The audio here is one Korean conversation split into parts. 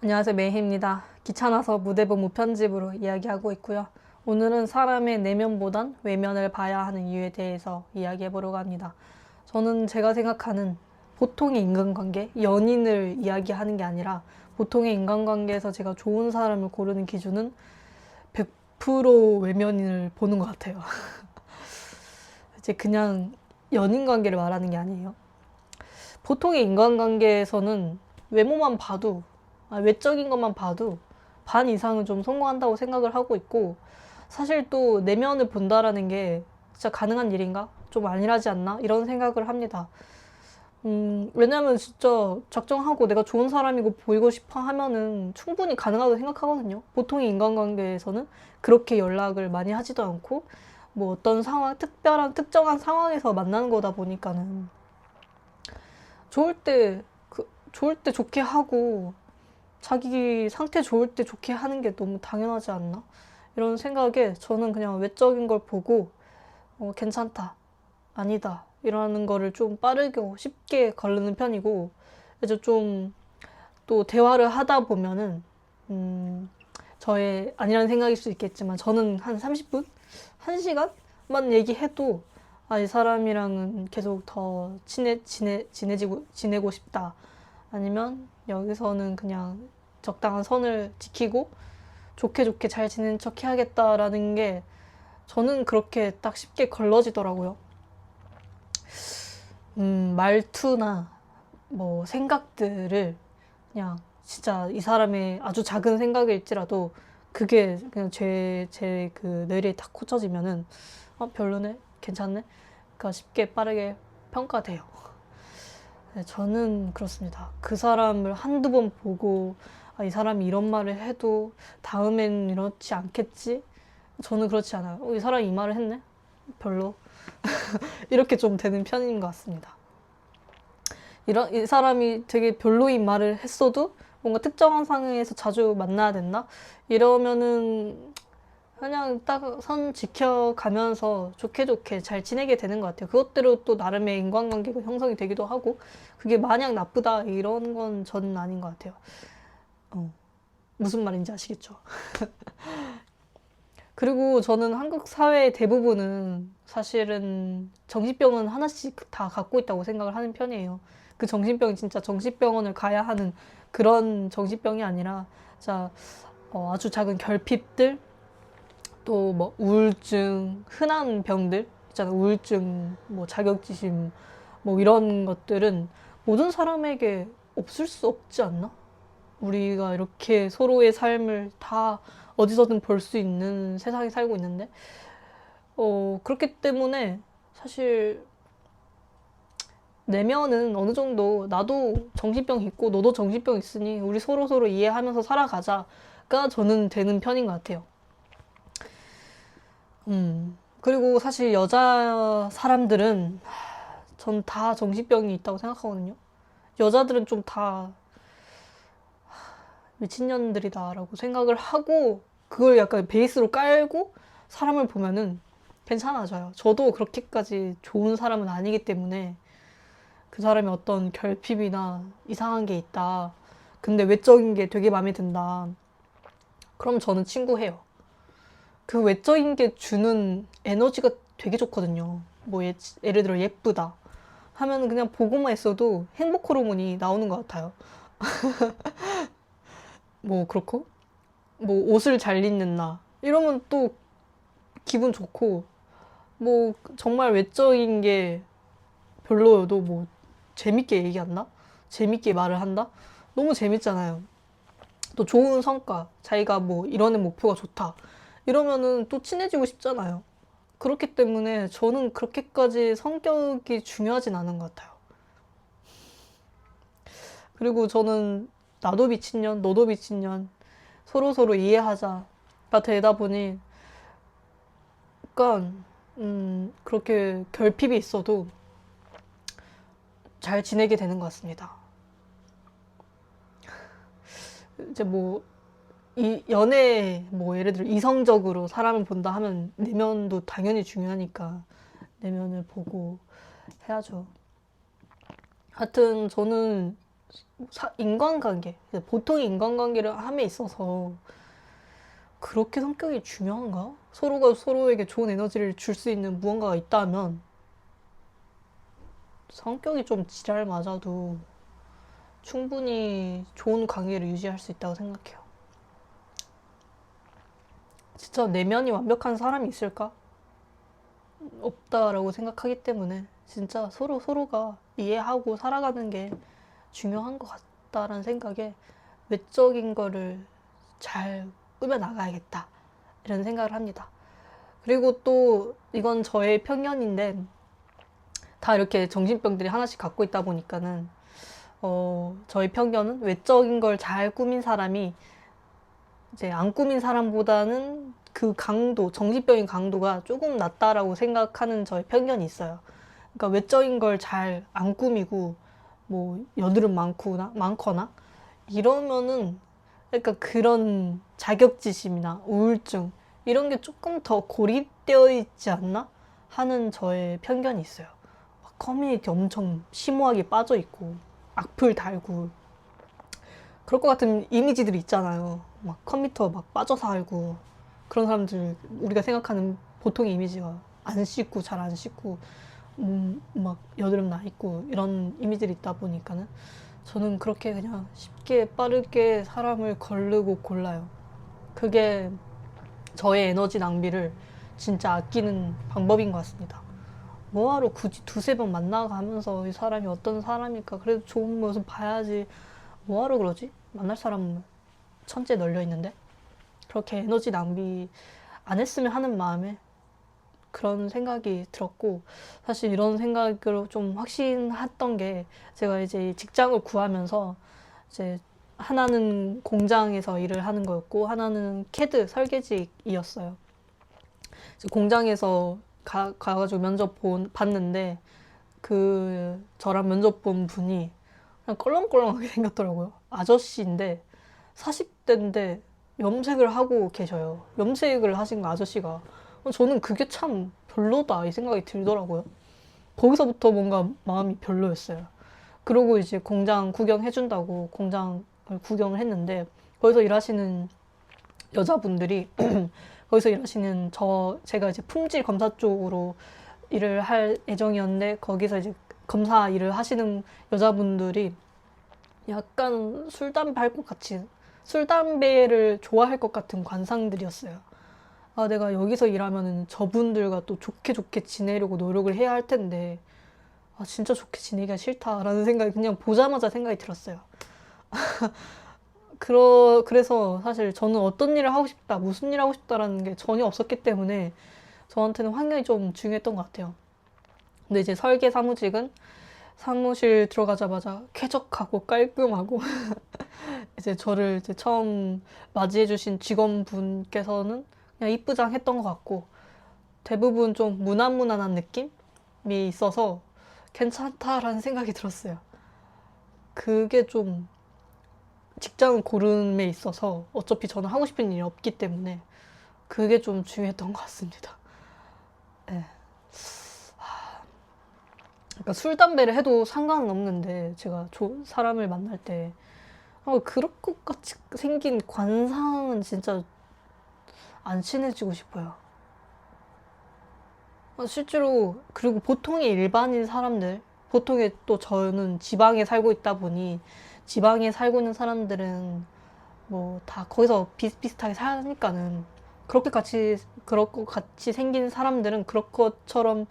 안녕하세요. 메이입니다. 귀찮아서 무대본 무편집으로 이야기하고 있고요. 오늘은 사람의 내면보단 외면을 봐야 하는 이유에 대해서 이야기해 보려고 합니다. 저는 제가 생각하는 보통의 인간관계, 연인을 이야기하는 게 아니라 보통의 인간관계에서 제가 좋은 사람을 고르는 기준은 100% 외면을 보는 것 같아요. 이제 그냥 연인 관계를 말하는 게 아니에요. 보통의 인간관계에서는 외모만 봐도 아, 외적인 것만 봐도 반 이상은 좀 성공한다고 생각을 하고 있고 사실 또 내면을 본다라는 게 진짜 가능한 일인가? 좀 아니라지 않나? 이런 생각을 합니다. 음, 왜냐면 진짜 작정하고 내가 좋은 사람이고 보이고 싶어 하면은 충분히 가능하다고 생각하거든요. 보통의 인간관계에서는 그렇게 연락을 많이 하지도 않고 뭐 어떤 상황, 특별한, 특정한 상황에서 만나는 거다 보니까는 좋을 때, 그, 좋을 때 좋게 하고 자기 상태 좋을 때 좋게 하는 게 너무 당연하지 않나? 이런 생각에 저는 그냥 외적인 걸 보고 어, 괜찮다, 아니다 이러는 거를 좀 빠르게 쉽게 거르는 편이고 이제 좀 또 대화를 하다 보면은 음, 저의 아니라는 생각일 수 있겠지만 저는 한 30분, 1시간만 얘기해도 아, 이 사람이랑은 계속 더 친해, 친해, 지내지고, 지내고 싶다. 아니면 여기서는 그냥 적당한 선을 지키고 좋게 좋게 잘 지내는 척 해야겠다라는 게 저는 그렇게 딱 쉽게 걸러지더라고요. 음, 말투나 뭐 생각들을 그냥 진짜 이 사람의 아주 작은 생각일지라도 그게 그냥 제, 제 그 뇌리에 딱 꽂혀지면은 어, 별로네? 괜찮네? 그러니까 쉽게 빠르게 평가돼요. 네, 저는 그렇습니다. 그 사람을 한두 번 보고 아, 이 사람이 이런 말을 해도 다음엔 이렇지 않겠지? 저는 그렇지 않아요. 어, 이 사람이 이 말을 했네? 별로. 이렇게 좀 되는 편인 것 같습니다. 이런, 이 사람이 되게 별로인 말을 했어도 뭔가 특정한 상황에서 자주 만나야 된다? 이러면은 그냥 딱 선 지켜가면서 좋게 좋게 잘 지내게 되는 것 같아요. 그것대로 또 나름의 인간관계가 형성이 되기도 하고 그게 마냥 나쁘다 이런 건 저는 아닌 것 같아요. 어, 무슨 말인지 아시겠죠? 그리고 저는 한국 사회의 대부분은 사실은 정신병은 하나씩 다 갖고 있다고 생각을 하는 편이에요. 그 정신병이 진짜 정신병원을 가야 하는 그런 정신병이 아니라 자, 어, 아주 작은 결핍들 또 뭐 우울증, 흔한 병들 있잖아. 우울증, 뭐 자격지심, 뭐 이런 것들은 모든 사람에게 없을 수 없지 않나? 우리가 이렇게 서로의 삶을 다 어디서든 볼 수 있는 세상에 살고 있는데, 어, 그렇기 때문에 사실 내면은 어느 정도 나도 정신병 있고 너도 정신병 있으니 우리 서로 서로 이해하면서 살아가자가 저는 되는 편인 것 같아요. 음, 그리고 사실 여자 사람들은 전 다 정신병이 있다고 생각하거든요. 여자들은 좀 다 미친년들이다라고 생각을 하고 그걸 약간 베이스로 깔고 사람을 보면은 괜찮아져요. 저도 그렇게까지 좋은 사람은 아니기 때문에 그 사람이 어떤 결핍이나 이상한 게 있다. 근데 외적인 게 되게 마음에 든다. 그럼 저는 친구해요. 그 외적인 게 주는 에너지가 되게 좋거든요. 뭐 예, 예를 들어 예쁘다 하면 그냥 보고만 있어도 행복 호르몬이 나오는 것 같아요. 뭐 그렇고 뭐 옷을 잘 입는다 이러면 또 기분 좋고 뭐 정말 외적인 게 별로여도 뭐 재밌게 얘기한다? 재밌게 말을 한다? 너무 재밌잖아요. 또 좋은 성과, 자기가 뭐 이러는 목표가 좋다. 이러면은 또 친해지고 싶잖아요. 그렇기 때문에 저는 그렇게까지 성격이 중요하진 않은 것 같아요. 그리고 저는 나도 미친년, 너도 미친년, 서로 서로 이해하자가 되다 보니, 약간, 음, 그렇게 결핍이 있어도 잘 지내게 되는 것 같습니다. 이제 뭐, 이 연애 뭐 예를 들어 이성적으로 사람을 본다 하면 내면도 당연히 중요하니까 내면을 보고 해야죠. 하여튼 저는 사- 인간관계, 보통 인간관계를 함에 있어서 그렇게 성격이 중요한가? 서로가 서로에게 좋은 에너지를 줄 수 있는 무언가가 있다면 성격이 좀 지랄 맞아도 충분히 좋은 관계를 유지할 수 있다고 생각해요. 진짜 내면이 완벽한 사람이 있을까? 없다라고 생각하기 때문에 진짜 서로 서로가 이해하고 살아가는 게 중요한 것 같다라는 생각에 외적인 거를 잘 꾸며 나가야겠다 이런 생각을 합니다. 그리고 또 이건 저의 편견인데 다 이렇게 정신병들이 하나씩 갖고 있다 보니까는 어, 저의 편견은 외적인 걸 잘 꾸민 사람이 이제 안 꾸민 사람보다는 그 강도, 정신병의 강도가 조금 낮다라고 생각하는 저의 편견이 있어요. 그러니까 외적인 걸 잘 안 꾸미고 뭐 여드름 많거나 많거나 이러면은 그러니까 그런 자격지심이나 우울증 이런 게 조금 더 고립되어 있지 않나 하는 저의 편견이 있어요. 막 커뮤니티 엄청 심오하게 빠져 있고 악플 달고 그럴 것 같은 이미지들이 있잖아요. 막 컴퓨터 막 빠져 살고 그런 사람들 우리가 생각하는 보통의 이미지가 안 씻고 잘 안 씻고 음, 막 여드름 나 있고 이런 이미지들이 있다 보니까는 저는 그렇게 그냥 쉽게 빠르게 사람을 거르고 골라요. 그게 저의 에너지 낭비를 진짜 아끼는 방법인 것 같습니다. 뭐하러 굳이 두세 번 만나가면서 이 사람이 어떤 사람일까? 그래도 좋은 모습 봐야지. 뭐하러 그러지? 만날 사람은 천재 널려 있는데? 그렇게 에너지 낭비 안 했으면 하는 마음에 그런 생각이 들었고, 사실 이런 생각으로 좀 확신했던 게 제가 이제 직장을 구하면서 이제 하나는 공장에서 일을 하는 거였고, 하나는 캐드 설계직이었어요. 공장에서 가, 가가지고 면접 본, 봤는데, 그, 저랑 면접 본 분이 그냥 껄렁껄렁하게 생겼더라고요. 아저씨인데, 40대인데 염색을 하고 계셔요. 염색을 하신 거 아저씨가. 저는 그게 참 별로다 이 생각이 들더라고요. 거기서부터 뭔가 마음이 별로였어요. 그러고 이제 공장 구경해준다고 공장을 구경을 했는데 거기서 일하시는 여자분들이 거기서 일하시는 저 제가 이제 품질 검사 쪽으로 일을 할 예정이었는데 거기서 이제 검사 일을 하시는 여자분들이 약간 술 담배 할 것 같이 술 담배를 좋아할 것 같은 관상들이었어요. 아, 내가 여기서 일하면은 저분들과 또 좋게 좋게 지내려고 노력을 해야 할 텐데, 아, 진짜 좋게 지내기가 싫다라는 생각이 그냥 보자마자 생각이 들었어요. 그러, 그래서 사실 저는 어떤 일을 하고 싶다, 무슨 일을 하고 싶다라는 게 전혀 없었기 때문에 저한테는 환경이 좀 중요했던 것 같아요. 근데 이제 설계 사무직은 사무실 들어가자마자 쾌적하고 깔끔하고 이제 저를 이제 처음 맞이해주신 직원분께서는 그냥 이쁘장 했던 것 같고 대부분 좀 무난무난한 느낌이 있어서 괜찮다라는 생각이 들었어요. 그게 좀 직장 고름에 있어서 어차피 저는 하고 싶은 일이 없기 때문에 그게 좀 중요했던 것 같습니다. 그러니까 술, 담배를 해도 상관은 없는데 제가 조, 사람을 만날 때 어, 그럴 것 같이 생긴 관상은 진짜 안 친해지고 싶어요. 어, 실제로 그리고 보통의 일반인 사람들 보통의 또 저는 지방에 살고 있다 보니 지방에 살고 있는 사람들은 뭐 다 거기서 비슷비슷하게 사니까는 그렇게 같이 것 같이 생긴 사람들은 그럴 것처럼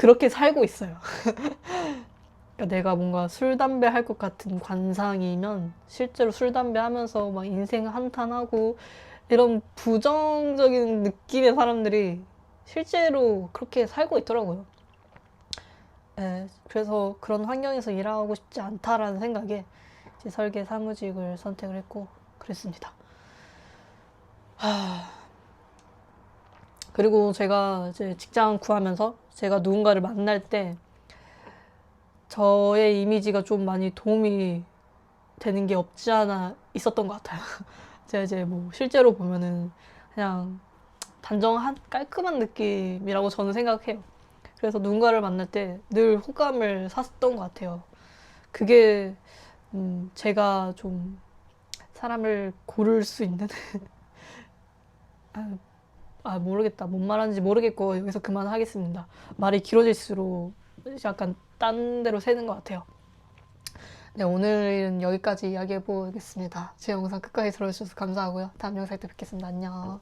그렇게 살고 있어요. 그러니까 내가 뭔가 술, 담배 할 것 같은 관상이면 실제로 술, 담배 하면서 막 인생 한탄하고 이런 부정적인 느낌의 사람들이 실제로 그렇게 살고 있더라고요. 네, 그래서 그런 환경에서 일하고 싶지 않다라는 생각에 설계 사무직을 선택을 했고 그랬습니다. 하... 그리고 제가 이제 직장 구하면서 제가 누군가를 만날 때 저의 이미지가 좀 많이 도움이 되는 게 없지 않아 있었던 것 같아요. 제가 이제 뭐 실제로 보면은 그냥 단정한 깔끔한 느낌이라고 저는 생각해요. 그래서 누군가를 만날 때 늘 호감을 샀던 것 같아요. 그게 음, 제가 좀 사람을 고를 수 있는 아, 아 모르겠다. 뭔 말하는지 모르겠고 여기서 그만하겠습니다. 말이 길어질수록 약간 딴 데로 새는 것 같아요. 네 오늘은 여기까지 이야기해 보겠습니다. 제 영상 끝까지 들어주셔서 감사하고요. 다음 영상에 또 뵙겠습니다. 안녕